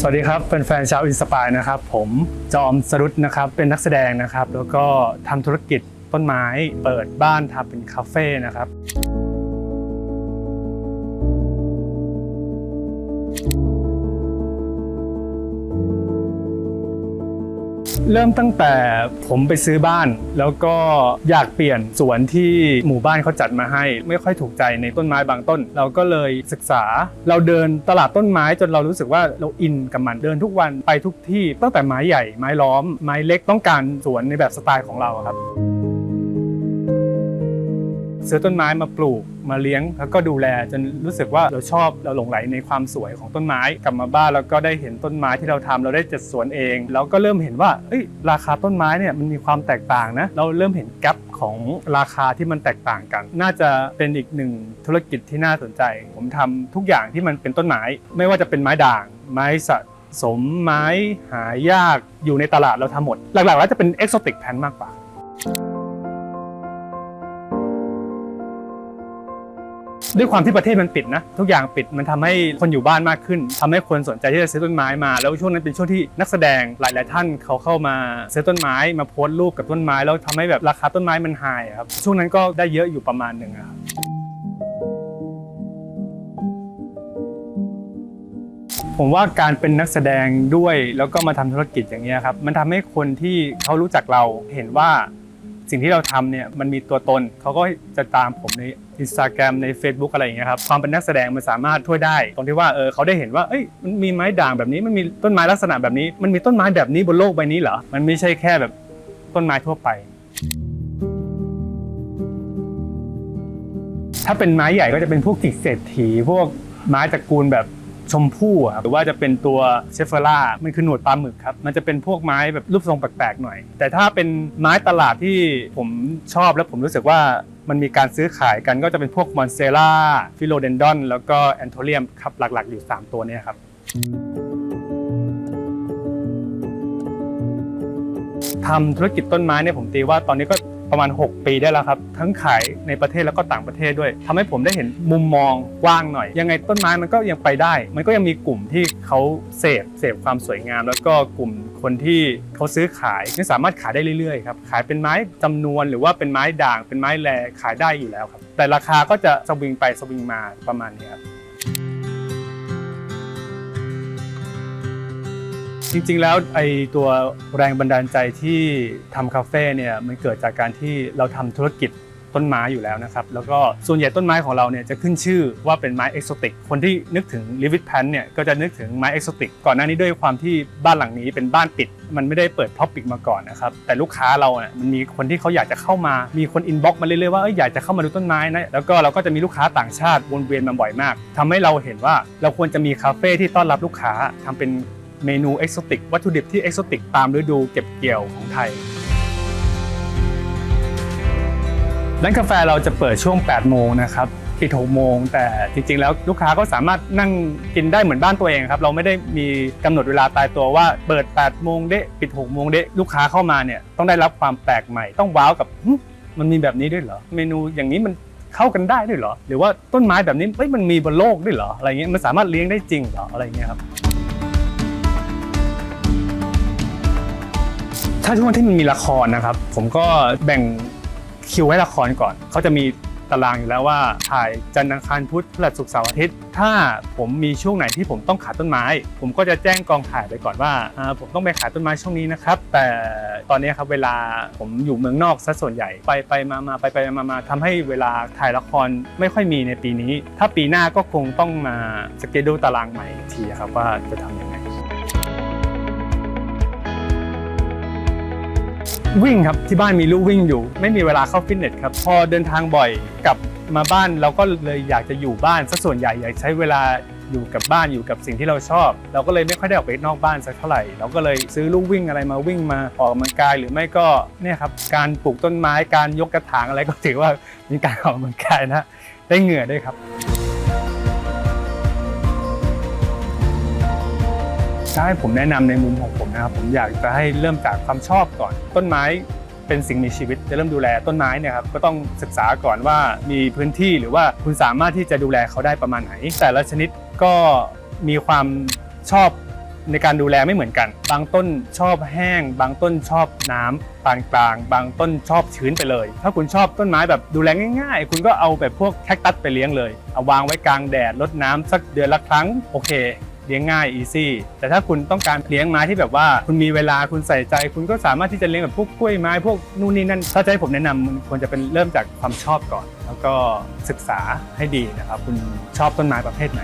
สวัสดีครับเป็นแฟนๆชาวอินสปายนะครับผมจอมสรุตนะครับเป็นนักแสดงนะครับ แล้วก็ทำธุรกิจต้นไม้เปิดบ้านทำเป็นคาเฟ่นะครับ เริ่มตั้งแต่ผมไปซื้อบ้าน แล้วก็อยากเปลี่ยนสวนที่หมู่บ้านเขาจัดมาให้ ไม่ค่อยถูกใจในต้นไม้บางต้น เราก็เลยศึกษา เราเดินตลาดต้นไม้จนเรารู้สึกว่าเราอินกับมันเดินทุกวันไปทุกที่ ตั้งแต่ไม้ใหญ่ไม้ล้อม ไม้เล็กต้องการสวนในแบบสไตล์ของเราครับซื้อต้นไม้มาปลูก มาเลี้ยงแล้วก็ดูแลจนรู้สึกว่าเราชอบเราหลงไหลในความสวยของต้นไม้กลับมาบ้านแล้วก็ได้เห็นต้นไม้ที่เราทำเราได้จัดสวนเองแล้วก็เริ่มเห็นว่าเอ้ยราคาต้นไม้เนี่ยมันมีความแตกต่างนะเราเริ่มเห็นแกลบของราคาที่มันแตกต่างกัน น่าจะเป็นอีกหนึ่งธุรกิจที่น่าสนใจ ผมทำทุกอย่างที่มันเป็นต้นไม้ ไม่ว่าจะเป็นไม้ด่าง ไม้สะสมไม้หายากอยู่ในตลาดเราทำหมด หลักๆแล้วจะเป็นเอ็กโซติกแพนมากกว่า ด้วยความที่ประเทศมันปิดนะทุกอย่างปิดมันทำให้คนอยู่บ้านมากขึ้นทำให้คนสนใจที่จะซื้อต้นไม้มา แล้วช่วงนั้นเป็นช่วงที่นักแสดงหลาย ๆ ท่านเขาเข้ามาซื้อต้นไม้มาโพสต์รูปกับต้นไม้ แล้วทำให้แบบราคาต้นไม้มันไฮครับช่วงนั้นก็ได้เยอะอยู่ประมาณหนึ่งครับผมว่าการเป็นนักแสดงด้วยแล้วก็มาทำธุรกิจอย่างนี้ครับมันทำให้คนที่เขารู้จักเราเห็นว่าสิ่งที่เราทำเนี่ยมันมีตัวตนเขาก็จะตามผมใน Instagram ใน Facebook อะไรอย่างเงี้ยครับความเป็นนักแสดงมันสามารถช่วยได้ ตรงที่ว่าเออเขาได้เห็นว่าเอ้ยมันมีไม้ด่างแบบนี้มันมีต้นไม้ลักษณะแบบนี้ มันมีต้นไม้แบบนี้บนโลกใบนี้เหรอมันไม่ใช่แค่แบบต้นไม้ทั่วไป ถ้าเป็นไม้ใหญ่ก็จะเป็นพวกจิกเศรษฐีพวกไม้ตระกูลแบบชมพู่ครับหรือว่าจะเป็นตัวเชฟเฟอร่า มันคือหนวดปลาหมึกครับ มันจะเป็นพวกไม้แบบรูปทรงแปลกๆหน่อย แต่ถ้าเป็นไม้ตลาดที่ผมชอบแล้วผมรู้สึกว่า มันมีการซื้อขายกันก็จะเป็นพวกมอนเซล่าฟิโลเดนดอน แล้วก็แอนโทเรียมครับหลักๆ อยู่ 3 ตัวนี้ครับ ทำธุรกิจต้นไม้เนี่ยผมตีว่าตอนนี้ก็ประมาณ 6 ปีได้แล้วครับ ทั้งขาย ในประเทศแล้วก็ต่างประเทศด้วยทำให้ผมได้เห็นมุมมองกว้างหน่อย ยังไงต้นไม้มันก็ยังไปได้ มันก็ยังมีกลุ่มที่เขาเสพเสพความสวยงาม แล้วก็กลุ่มคนที่เขาซื้อขายยังสามารถขายได้เรื่อยๆครับขายเป็นไม้จำนวนหรือว่าเป็นไม้ด่างเป็นไม้แลขายได้อยู่แล้วครับ แต่ราคาก็จะสวิงไปสวิงมาประมาณนี้ครับจริงๆ แล้วไอตัวแรงบันดาลใจที่ทำคาเฟ่เนี่ยมันเกิดจากการที่เราทำธุรกิจ ต้นไม้อยู่แล้วนะครับ แล้วก็ส่วนใหญ่ต้นไม้ของเราเนี่ยจะขึ้นชื่อว่าเป็นไม้เอกโซติก คนที่นึกถึงลิวิทแพนเนี่ยก็จะนึกถึงไม้เอกโซติก ก่อนหน้านี้ด้วยความที่บ้านหลังนี้เป็นบ้านปิด มันไม่ได้เปิดท็อปิกมาก่อนนะครับ แต่ลูกค้าเราเนี่ยมันมีคนที่เขาอยากจะเข้ามา มีคนอินบ็อกมาเรื่อยๆว่าเอ้ยอยากจะเข้ามาดูต้นไม้นะ แล้วก็เราก็จะมีลูกค้าต่างชาติวนเวียนมาบ่อยมากทำให้เราเห็นว่าเราควรจะมีคาเฟ่ที่ต้อนรับลูกค้าทำเป็นเมนูเอกโซติกวัตถุดิบที่เอกโซติกตามฤดูเก็บเกี่ยวของไทย ร้านกาแฟเราจะเปิดช่วง 8 โมงนะครับปิด6โมง แต่จริงๆ แล้วลูกค้าก็สามารถนั่งกินได้เหมือนบ้านตัวเองครับ เราไม่ได้มีกำหนดเวลาตายตัวว่าเปิด 8 โมงเดะปิด 6 โมงเดะลูกค้าเข้ามาเนี่ยต้องได้รับความแปลกใหม่ ต้องว้าวกับมันมีแบบนี้ด้วยเหรอ เมนูอย่างนี้มันเข้ากันได้ด้วยเหรอ หรือว่าต้นไม้แบบนี้เอ้ยมันมีบนโลกด้วยเหรออะไรเงี้ยมันสามารถเลี้ยงได้จริงเหรออะไรเงี้ยครับถ้าช่วงที่มันมีละครนะครับ ผมก็แบ่ง คิวให้ละครก่อน เขาจะมีตารางอยู่แล้วว่าถ่ายจันทร์อังคารพุธพฤหัสศุกร์เสาร์อาทิตย์ ถ้าผมมีช่วงไหนที่ผมต้องขายต้นไม้ ผมก็จะแจ้งกองถ่ายไปก่อนว่าอ่าผมต้องไปขายต้นไม้ช่วงนี้นะครับ แต่ตอนนี้ครับเวลาผมอยู่เมืองนอกซะส่วนใหญ่ไปไปมามาไปไปมามาทำให้เวลาถ่ายละครไม่ค่อยมีในปีนี้ ถ้าปีหน้าก็คงต้องมาสเกดูตารางใหม่อีกทีครับว่าจะทำยังไง วิ่งครับที่บ้านมีลู่วิ่งอยู่ ไม่มีเวลาเข้าฟิตเนสครับพอเดินทางบ่อยกลับมาบ้านเราก็เลยอยากจะอยู่บ้านซะส่วนใหญ่อยากใช้เวลาอยู่กับบ้านอยู่กับสิ่งที่เราชอบ เราก็เลยไม่ค่อยได้ออกไปนอกบ้านสักเท่าไหร่ เราก็เลยซื้อลู่วิ่งอะไรมาวิ่งมาออกกำลังกายหรือไม่ก็เนี่ยครับการปลูกต้นไม้การยกกระถางอะไรก็ถือว่ามีการออกกำลังกายนะได้เหงื่อด้วยครับถ้าให้ผมแนะนำในมุมของผม นะครับผมอยากจะให้เริ่มจากความชอบก่อน ต้นไม้เป็นสิ่งมีชีวิตจะเริ่มดูแลต้นไม้เนี่ยครับก็ต้องศึกษาก่อนว่ามีพื้นที่หรือว่าคุณสามารถที่จะดูแลเขาได้ประมาณไหน แต่ละชนิดก็มีความชอบในการดูแลไม่เหมือนกัน บางต้นชอบแห้ง บางต้นชอบน้ำปานกลาง บางต้นชอบชื้นไปเลย ถ้าคุณชอบต้นไม้แบบดูแลง่ายๆ คุณก็เอาแบบพวกแคคตัสไปเลี้ยงเลย เอาวางไว้กลางแดดรดน้ำสักเดือนละครั้งโอเค เลี้ยงง่าย easy แต่ถ้าคุณต้องการเลี้ยงไม้ที่แบบว่า คุณมีเวลาคุณใส่ใจ คุณก็สามารถที่จะเลี้ยงแบบพวกกล้วยไม้พวกนู่นนี่นั่นถ้าจะให้ผมแนะนำมันควรจะเป็นเริ่มจากความชอบก่อน แล้วก็ศึกษาให้ดีนะครับคุณชอบต้นไม้ประเภทไหน